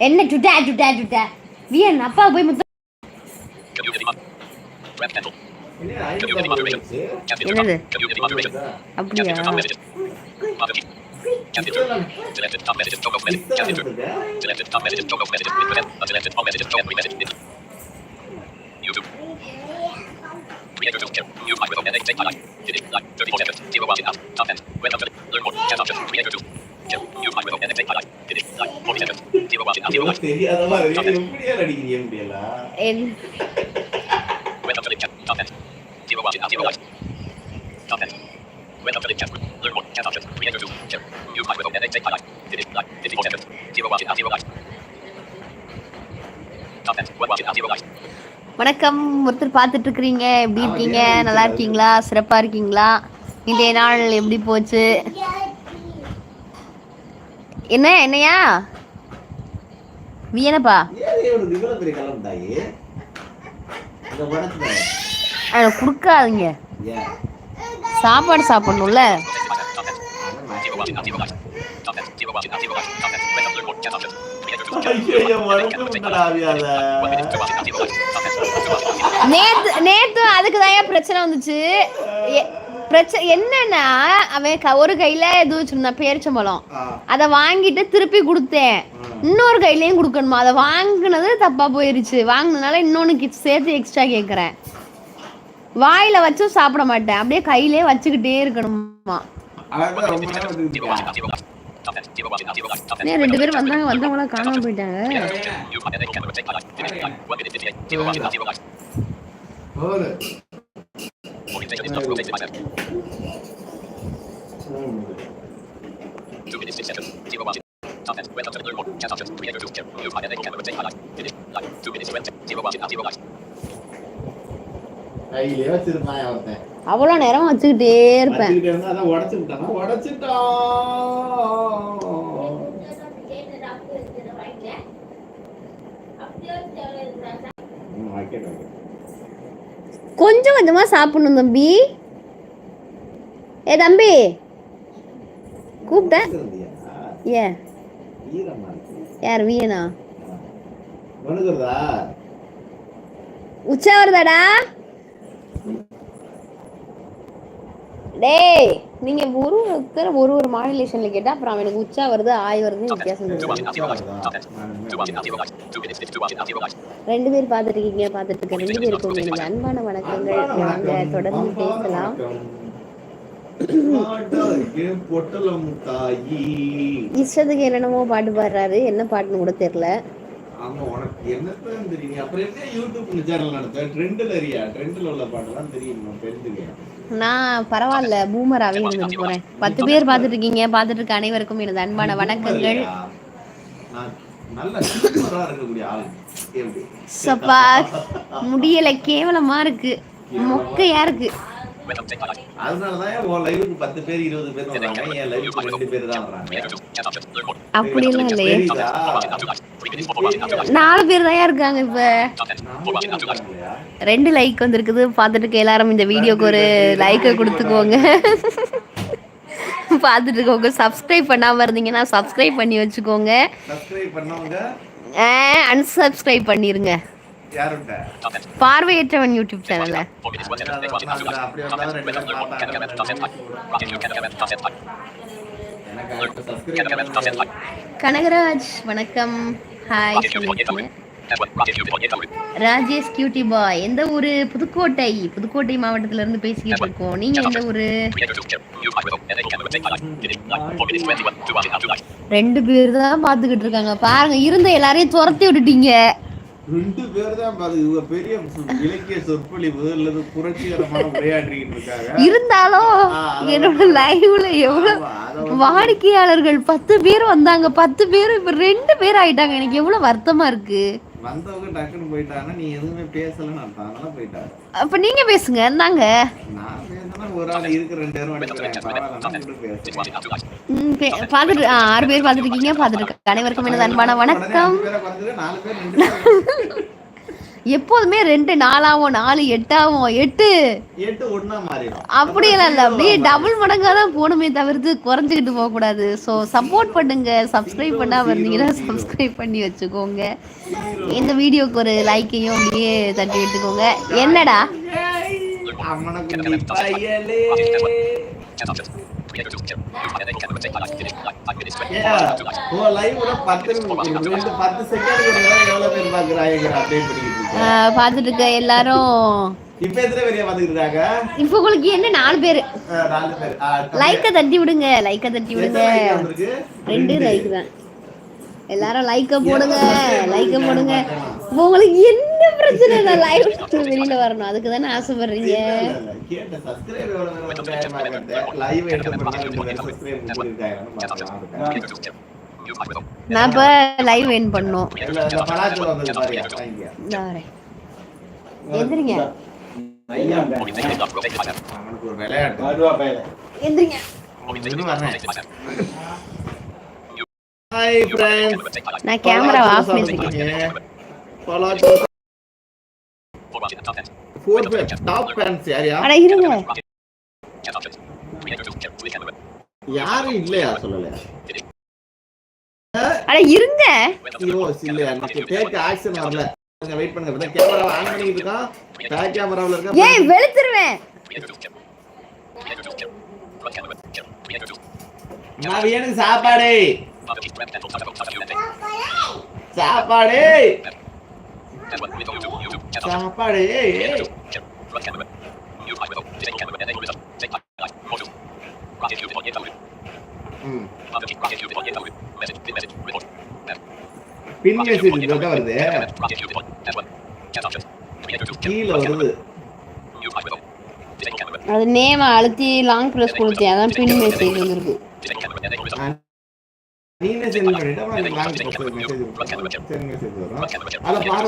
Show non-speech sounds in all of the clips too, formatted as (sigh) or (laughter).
என்ன சுட்டா சுட்டா சுட்டா? வியன் அப்பா போய் முத்த என்னது? அப்படியா? தெரியாத மாதிரி வணக்கம். ஒருத்தர் பார்த்துட்டு இருக்கிறீங்க எப்படி இருக்கீங்க? நல்லா இருக்கீங்களா? சிறப்பா இருக்கீங்களா? இன்றைய நாள் எப்படி போச்சு? என்ன என்னையா? வியனப்பா கொடுக்காதீங்க. சாப்பாடு சாப்பிடணும்ல. நேத்து நேத்து அதுக்கு தான் பிரச்சனை வந்துச்சு. பிரச்சனை என்னன்னா அவன் ஒரு கையில இது வச்சிருந்தான் பேரிச்சம்பழம். அதை வாங்கிட்டு திருப்பி கொடுத்தேன். இன்னொரு கையிலயும் கொடுக்கணுமா? அதை வாங்கினது தப்பா போயிருச்சு. வாங்கினதுனால இன்னொன்னு சேர்த்து எக்ஸ்ட்ரா கேக்குறேன். வாயில வச்சும் சாப்பிட மாட்டேன். அப்படியே கையிலே வச்சுக்கிட்டே இருக்கணுமா? அதான் ரொம்ப நேரம் வந்துட்டு இருக்கா. ஏன் ரெண்டு பேரும் வந்தாங்க வந்தவங்களா காணாம போயிட்டாங்க போடு. ம். கையிலே வச்சிருந்தான் ஒருத்தன் அவ்வளோ நேரம் வச்சுக்கிட்டே இருப்பேன் வச்சுக்கிட்டே இருந்தா அதான் உடைச்சு விட்டானா உடைச்சிட்டான் ம், வைக்கட்டும், வைக்கட்டும். கொஞ்சம் கொஞ்சமா சாப்பிடணும் தம்பி. ஏ தம்பி. கூப்பிட்டேன் இருக்கு. யார் வீணா? உச்சா வருதாடா? டேய். நீங்க ஒரு ஒருத்தர் ஒரு ஒரு மாடுலேஷன்ல கேட்டா அப்புறம் அவனுக்கு உச்சா வருது ஆய் வருது வித்தியாசம். ரெண்டு பேர் பார்த்துட்டு இருக்கீங்க பார்த்துட்டு இருக்கேன் ரெண்டு பேருக்கும் எனது அன்பான வணக்கங்கள் வாங்க தொடர்ந்து பேசலாம். இஷ்டத்துக்கு என்னென்னமோ பாட்டு பாடுறாரு என்ன பாட்டுன்னு கூட தெரியல ஆமா, உனக்கு என்னத்தான் தெரியும்? அப்புறம் என்ன யூடியூப்ல channel நடத்துவ? trend ல அறியா? trend ல உள்ள பாட்டெல்லாம் தெரியும், நான் தெரிஞ்சுக்கிறேன். நான் பரவாயில்ல பூமராவே இருந்துட்டு போறேன். பத்து பேர் பார்த்துட்டு இருக்கீங்க பார்த்துட்டு இருக்க அனைவருக்கும் எனது அன்பான வணக்கங்கள்? சப்பா முடியல கேவலமா இருக்கு. மொக்கையா இருக்கு. அதனாலதான் உன் லைவுக்கு பத்து பேர் இருபது பேர் வர்றாங்க. என் லைவுக்கு ரெண்டு பேர் தான் வர்றாங்க. அப்படியெல்லாம் இல்லையே. தெரியுதா? நாலு பேர் தான் இருக்காங்க இப்ப. இருக்காங்க? ரெண்டு லைக் வந்திருக்குது. பார்த்துட்டு எல்லாரும் இந்த வீடியோக்கு ஒரு லைக்கை கொடுத்துக்கோங்க. பார்த்துட்டு இருக்கவங்க சப்ஸ்கிரைப் பண்ணாம இருந்தீங்கன்னா சப்ஸ்கிரைப் பண்ணி வச்சுக்கோங்க. அன்சப்ஸ்கிரைப் பண்ணிருங்க. பார்வையற்றவன் யூடியூப் சேனல்ல கனகராஜ் வணக்கம். ஹாய் ராஜேஷ் கியூட்டி பாய் எந்த ஊரு? புதுக்கோட்டை. புதுக்கோட்டை மாவட்டத்துல இருந்து பேசிக்கிட்டு இருக்கோம். நீங்க எந்த ஊரு? ரெண்டு பேர் தான் பாத்துக்கிட்டு இருக்காங்க. பாருங்க இருந்த எல்லாரையும் துரத்தி விட்டுட்டீங்க. ரெண்டு பேர் தான் இவங்க பெரிய இலக்கிய சொற்பொழிவு அல்லது புரட்சிகரமான உரையாற்றிக்கிட்டு இருக்காங்க. இருந்தாலும். என்னோட லைவ்ல எவ்வளவு வாடிக்கையாளர்கள் பத்து பேர் வந்தாங்க பத்து பேர் இப்ப ரெண்டு பேர் ஆயிட்டாங்க. எனக்கு எவ்வளவு வருத்தமா இருக்கு. வந்தவங்க டக்குன்னு போயிட்டாங்கன்னா நீ எதுவுமே பேசலன்னு அர்த்தம். அதனால போயிட்டாரு. அப்ப நீங்க பேசுங்க இருந்தாங்க நான் பேசினா ஒரு ஆள் இருக்கு ரெண்டு பேரும் அடிக்கிறேன். பாத்துட்டு ஆறு பேர் பாத்துட்டு இருக்கீங்க பாத்துட்டு அனைவருக்கும் எனது அன்பான வணக்கம். நாலு பேர். எப்போதுமே ரெண்டு நாலாவும் நாலு எட்டாவும் எட்டு. மாறிடும். அப்படியெல்லாம் இல்லை அப்படியே டபுள் மடங்காக தான் போகணுமே தவிர்த்து குறைஞ்சிக்கிட்டு போகக்கூடாது. ஸோ சப்போர்ட் பண்ணுங்க சப்ஸ்கிரைப் பண்ணாமல் இருந்தீங்கன்னா சப்ஸ்கிரைப் பண்ணி வச்சுக்கோங்க. இந்த வீடியோக்கு ஒரு லைக்கையும் அப்படியே தட்டி விட்டுக்கோங்க என்னடா? பத்து தடவை எவ்வளவு பேர் இருக்கேன். ஆஹ் பார்த்துட்டு இருக்க எல்லாரும். இப்ப எத்தனை பேர் பார்த்துக்கிட்டு இருக்காங்க இப்போ உங்களுக்கு என்ன? நாலு பேர். நாலு பேர். லைக்கை தட்டி விடுங்க. லைக்கை தட்டி விடுங்க? ரெண்டு லைக் தான். எல்லாரும் லைக்கை போடுங்க. லைக்கை போடுங்க. இப்போ உங்களுக்கு என்ன பிரச்சனை? நான் லைவ் வெளியில வரணும். அதுக்கு தானே ஆசைப்படுறீங்க. live எடுத்து நான் இப்போ லைவ் என் பண்ணோம் எந்திரிங்க. எந்திரிங்க. நான் கேமரா ஆஃப் பண்ணிருக்கேன்? அட இருங்க. யாரும் இல்லையா சொல்லலையா? அட இருங்க. ஐயோ இல்லையா எனக்கு டேக் ஆக்ஷன் வரல. கொஞ்சம் வெயிட் பண்ணுங்க. இப்பதான் கேமரா ஆன் பண்ணிட்டு இருக்கான். பேக் கேமராவுல இருக்க ஏய் வெளுத்துருவேன். எனக்கு சாப்பாடு. சாப்பாடு. சாப்பாடு. பின் மெசேஜ் இதோட வருது கீழே வருது அது நேம அழுத்தி லாங் ப்ரெஸ் கொடுத்தேன். அதான் பின் மெசேஜ் வந்திருக்கு.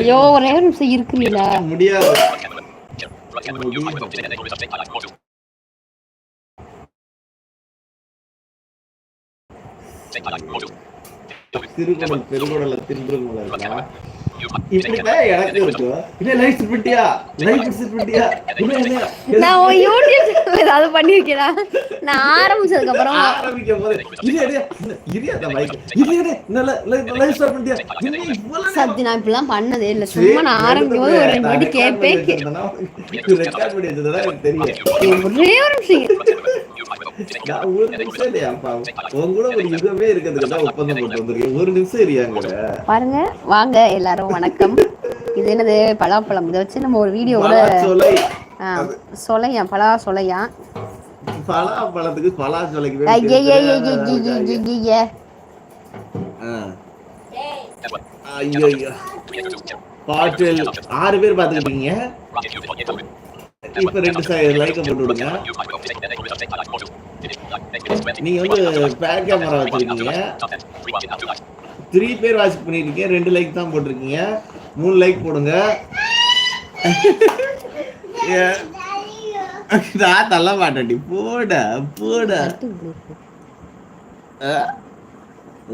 ஐயோ ஒரே நிமிஷம் இருக்கிறீங்களா முடியாது. திருக்குறள் பெருங்குடல திருக்குறள் இருக்கா. இப்படிதான் எனக்கு இருக்கு இல்ல லைட் செட் பண்ணிட்டியா லைட் செட் பண்ணிட்டியா இல்ல இல்ல நான் உன் யூடியூப் ஏதாவது பண்ணிருக்கேனா? நான் ஆரம்பிச்சதுக்கு அப்புறம் ஆரம்பிக்கும் போது அந்த மைக் நல்ல சத்தி நான் பண்ணதே இல்ல. சும்மா நான் ஆரம்பிக்கும் போது ஒரு ரெண்டு வாட்டி கேட்பேன். கே- ரெக்கார்ட் பண்ணி வச்சதுதான் எனக்கு தெரியும் ஒரே ஒரு நிமிஷம் நான் ஒரு நிமிஷம் இல்லையாப்பா உன் கூட ஒரு யுகமே இருக்கிறதுக்கு தான் ஒப்பந்தம் போட்டு வந்திருக்கேன். ஒரு நிமிஷம் இல்லையாங்கிற பாருங்க வாங்க எல்லாரும் வணக்கம். (laughs) இது என்னது பலாப்பழம்? இதை வச்சு நம்ம ஒரு வீடியோ கூட பலாச்சோலை சொலையா பலா சொலையா? பலாப்பழத்துக்கு பலாச்சோலைக்கு ஐய ஐயோ ஐயோ. பாட்டில் ஆறு பேர் பாத்துக்கிட்டீங்க இப்ப ரெண்டு லைக்க போட்டு விடுங்க. நீங்க வந்து பேக் கேமரா வச்சிருக்கீங்க. த்ரீ பேர் வாட்ச் பண்ணிருக்கீங்க ரெண்டு லைக் தான் போட்டிருக்கீங்க. மூணு லைக் போடுங்க. நான் தள்ள மாட்டேன்டி. போட போட.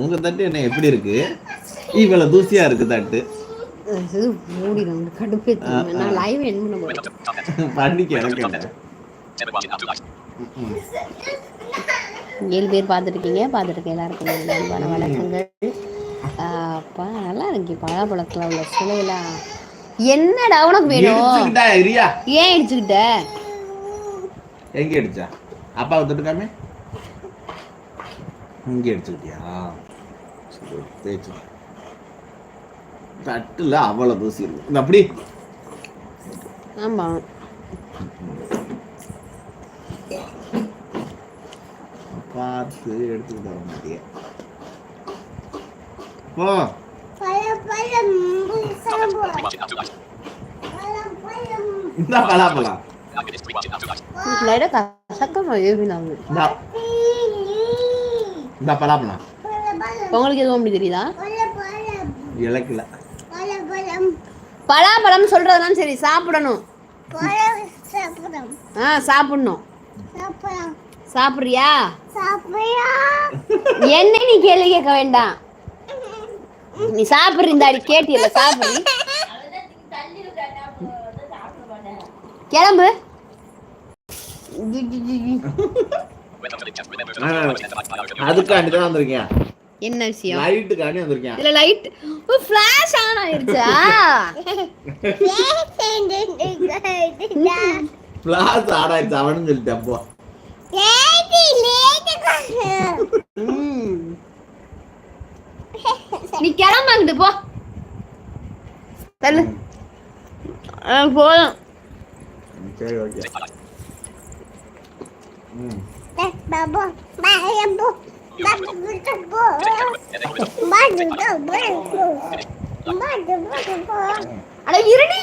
உங்க தட்டு என்ன எப்படி இருக்கு? இவ்வளவு தூசியா இருக்கு தட்டு. கடுப்பே நான் லைவ் பண்ணிக்க. எனக்கு. (laughs) ஏழு பேர் பார்த்துருக்கீங்க பார்த்துருக்க எல்லாருக்கும் அன்பான வணக்கங்கள். அப்பா நல்லா இருக்கு பழாப்பழத்தில் உள்ள சுவையெல்லாம் என்னடா உனக்கு வேணும்? ஏன் இடிச்சுக்கிட்ட? எங்க அடிச்சா அப்பாவை தொட்டுக்காம? இங்க அடிச்சுக்கிட்டியா தேய்ச்சு தட்டுல அவ்வளவு தூசி இருக்கு. அப்படி. ஆமா. பார்த்து எடுத்துக்கிட்டு வர மாட்டிய. போ. இந்த பலாப்பழம் இந்த. உங்களுக்கு எதுவும் அப்படி தெரியுதா? இலக்கில. பலாப்பழம் சரி சாப்பிடணும். ஆ சாப்பிடணும். சாப்பிடுறியா? என்ன நீ கேள்வி கேட்க வேண்டாம். நீ சாப்பிடுற இந்த அடி கேட்டியல சாப்பிடு கிளம்பு. அதுக்காண்டி தான் வந்திருக்கேன் என்ன விஷயம்? லைட்டுக்காண்டி வந்திருக்கேன் இதுல லைட். ஃபிளாஷ் ஆன் ஆயிருச்சா? சொல்லிட்டேன். நீ கிளம்பாங்கிட்டு போ. தள்ளு. போதும். சரி ஓகே. ம். அட இருடி.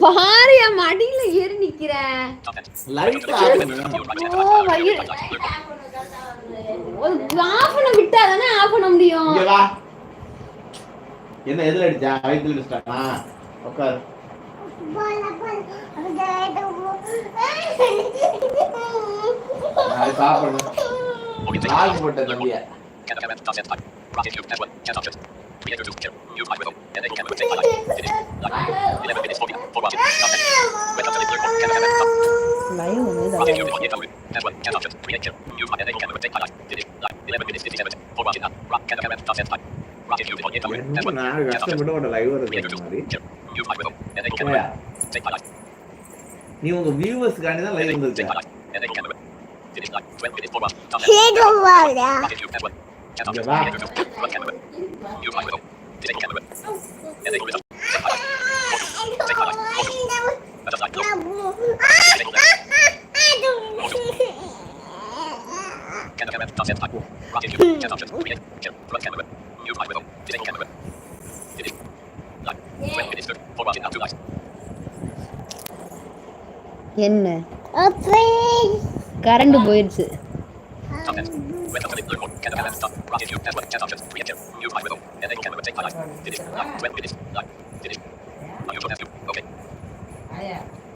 பாரு என் மடியில ஏறி நிக்கிறேன் லைட் ஓ வயிறு ஆஃப் பண்ண விட்டா தானே ஆஃப் பண்ண முடியும் என்ன எதுல அடிச்சா வயித்துல அடிச்சிட்டானா உட்கார் சாப்பிடணும் போட்ட தம்பிய என்ன நான் கஷ்டப்பட்டு உன்னை லைவ் இருக்கு மாதிரி போயா. நீ உங்க வியூவர்ஸ்க்காண்டி தான் லைவ் வந்திருக்க இங்க வா என்ன? கரண்ட் போயிருச்சு. Yeah.